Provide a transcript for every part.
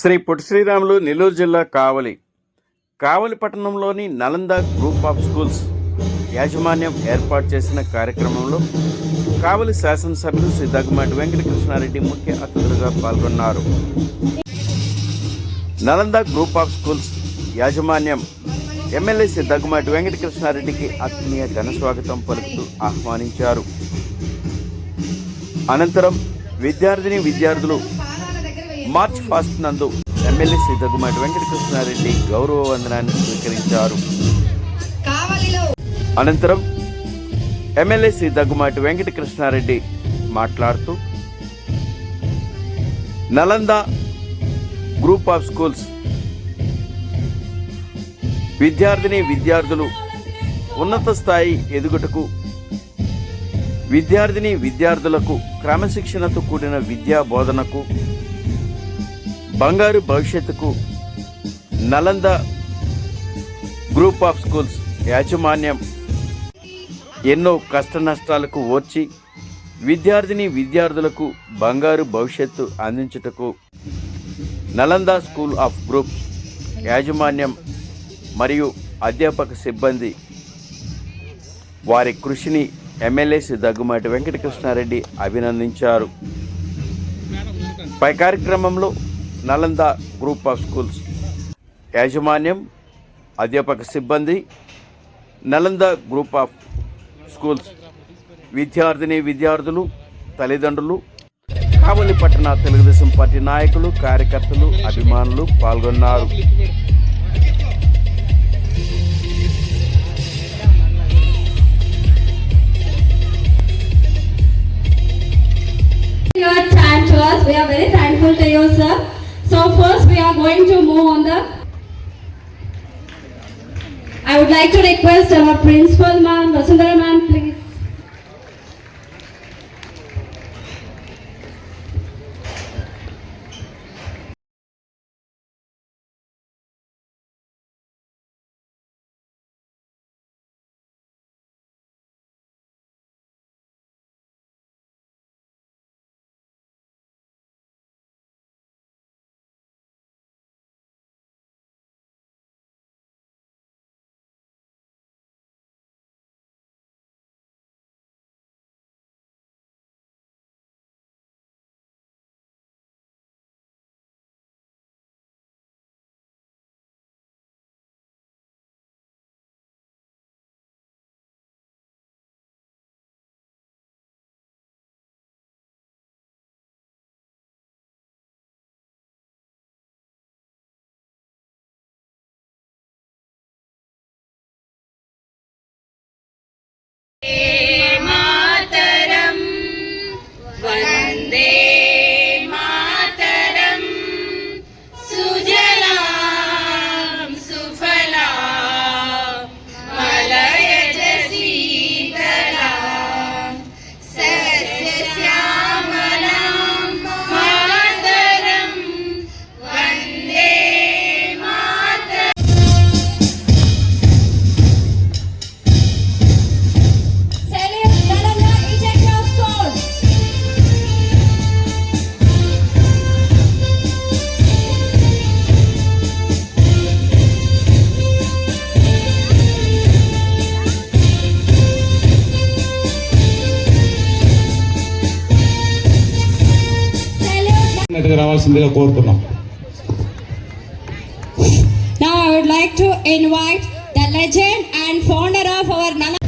శ్రీ పొట్టి శ్రీరాములు నెల్లూరు జిల్లా కావలి కావలి పట్టణంలోని Nalanda group of schools యాజమాన్యం ఏర్పాటు చేసిన కార్యక్రమంలో కావలి శాసనసభ్యులు శ్రీ దగ్గుమాటి వెంకటకృష్ణారెడ్డి ముఖ్య అతిథులుగా పాల్గొన్నారు. నలంద గ్రూప్ ఆఫ్ స్కూల్స్ యాజమాన్యం ఎమ్మెల్యే శ్రీ దగ్గుమాటి వెంకటకృష్ణారెడ్డికి ఆత్మీయ ఘన స్వాగతం పలుకుతూ ఆహ్వానించారు. అనంతరం విద్యార్థిని విద్యార్థులు మార్చ్ ఫాస్ట్ నందు ఎమ్మెల్యే శ్రీ దగ్గుమాటి వెంకటకృష్ణారెడ్డి గౌరవ వందనాన్ని స్వీకరించారు. అనంతరం ఎమ్మెల్యే శ్రీ దగ్గుమాటి వెంకటకృష్ణారెడ్డి మాట్లాడుతూ నలంద గ్రూప్ ఆఫ్ స్కూల్స్ విద్యార్థిని విద్యార్థులు ఉన్నత స్థాయి ఎదుగుటకు విద్యార్థిని విద్యార్థులకు క్రమశిక్షణతో కూడిన విద్యా బోధనకు బంగారు భవిష్యత్తుకు నలంద గ్రూప్ ఆఫ్ స్కూల్స్ యాజమాన్యం ఎన్నో కష్ట నష్టాలకు ఓర్చి విద్యార్థిని విద్యార్థులకు బంగారు భవిష్యత్తు అందించుటకు నలంద స్కూల్ ఆఫ్ గ్రూప్ యాజమాన్యం మరియు అధ్యాపక సిబ్బంది వారి కృషిని ఎమ్మెల్యేసి దగ్గుమాటి వెంకటకృష్ణారెడ్డి అభినందించారు. పై కార్యక్రమంలో నలంద గ్రూప్ ఆఫ్ స్కూల్స్ యాజమాన్యం అధ్యాపక సిబ్బంది నలంద గ్రూప్ ఆఫ్ స్కూల్స్ విద్యార్థిని విద్యార్థులు తల్లిదండ్రులు కావలి పట్టణ తెలుగుదేశం పార్టీ నాయకులు కార్యకర్తలు అభిమానులు పాల్గొన్నారు your time to us. We are very thankful to you, sir. So first we are going to move on the. I would like to request our principal ma'am, Vasundhara Salute. మీదకి రావాల్సిందిగా కోరుతున్నాం Now I would like to invite the legend and founder of our Nalanda.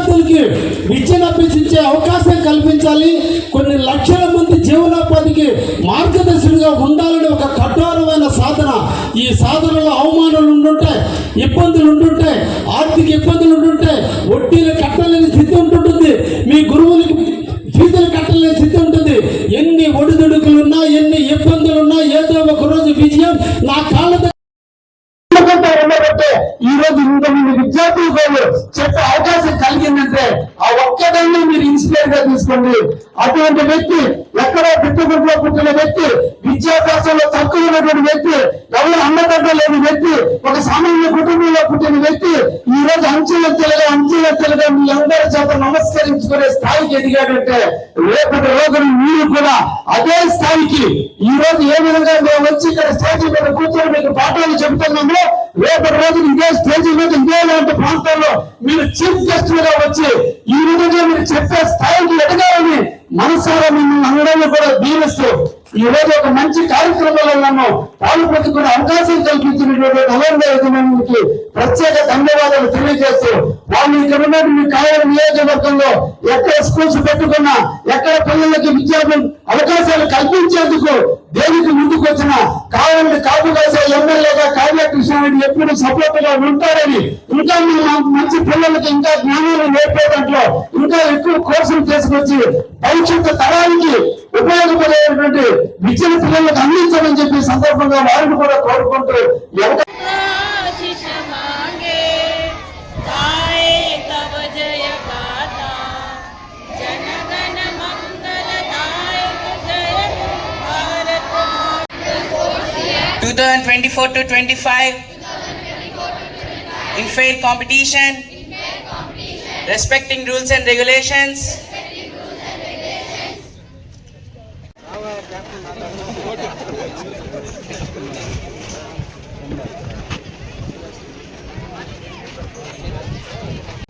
విద్యార్థులకి విద్యను అభ్యసించే అవకాశం కల్పించాలి. కొన్ని లక్షల మంది జీవనోపాధికి మార్గదర్శుడిగా ఉండాలని ఒక కఠోరమైన సాధన. ఈ సాధనలో అవమానాలు ఉండుంటాయి ఇబ్బందులు ఉండుంటాయి ఆర్థిక ఇబ్బందులు ఉండుంటాయి వడ్డీలు కట్టలేని స్థితి ఉంటుంటుంది. మీ గురువులకి ఫీజులు కట్టలేని స్థితి ఉంటుంది ఎన్ని ఒడిదుడుకులున్నా ఎన్ని ఇబ్బందులున్నా ఏదో ఒక రోజు విజయం నా కాళ్ళ ఈ రోజు ఇంతమంది విద్యార్థులకు చెప్పే అవకాశం కలిగిందంటే ఆ ఒక్కదాన్ని మీరు ఇన్స్పైర్గా తీసుకోండి. అటువంటి వ్యక్తి ఎక్కడో పిట్టుగుంట్లో పుట్టిన వ్యక్తి విద్యాభ్యాసంలో తక్కువ ఉన్నటువంటి వ్యక్తి ఎవరు అన్నదండ లేని వ్యక్తి ఒక సామాన్య కుటుంబంలో పుట్టిన వ్యక్తి ఈ రోజు అంచెలెత్తలుగా అంచెలెత్తలుగా మీ అందరి చేత నమస్కరించుకునే స్థాయికి ఎదిగాడంటే రేపటి రోజున మీరు కూడా అదే స్థాయికి ఈ రోజు ఏ విధంగా మేము వచ్చి ఇక్కడ స్టేజ్ మీద కూర్చొని మీకు పాఠాలు చెబుతున్నామో రేపటి రోజు ఇదే స్టేజ్ మీద ఇదే లాంటి ప్రాంతాల్లో మీరు చీఫ్ గెస్ట్గా వచ్చి ఈ రోజు మీరు చెప్పే స్థాయికి ఎదగాలని మనసారా మిమ్మల్ని అందరినీ కూడా దీవిస్తూ ఈ రోజు ఒక మంచి కార్యక్రమంలో నన్ను పాల్పంచుకునే అవకాశం కల్పించినటువంటి నవంబర్ యజమానికి ప్రత్యేక ధన్యవాదాలు తెలియజేస్తూ వాళ్ళు ఇక్కడ ఉన్నటువంటి కాయల నియోజకవర్గంలో ఎక్కడ స్కూల్స్ పెట్టుకున్నా ఎక్కడ పిల్లలకి విద్యా అవకాశాలు కల్పించేందుకు దేనికి ముందుకు వచ్చిన కావాలని కాపు కాసే ఎమ్మెల్యేగా కావ్య ఎప్పుడు సపోర్ట్గా ఉంటారని ఇంకా మంచి పిల్లలకి ఇంకా జ్ఞానాలు నేర్పే దాంట్లో ఇంకా ఎక్కువ కోర్సులు తీసుకొచ్చి భవిష్యత్తు తరానికి ఉపయోగపడేటువంటి విద్యను పిల్లలకు అందించమని చెప్పి సందర్భంగా వారిని కూడా కోరుకుంటూ ఎవరు Two thousand twenty-four to twenty-five in fair competition, respecting rules and regulations.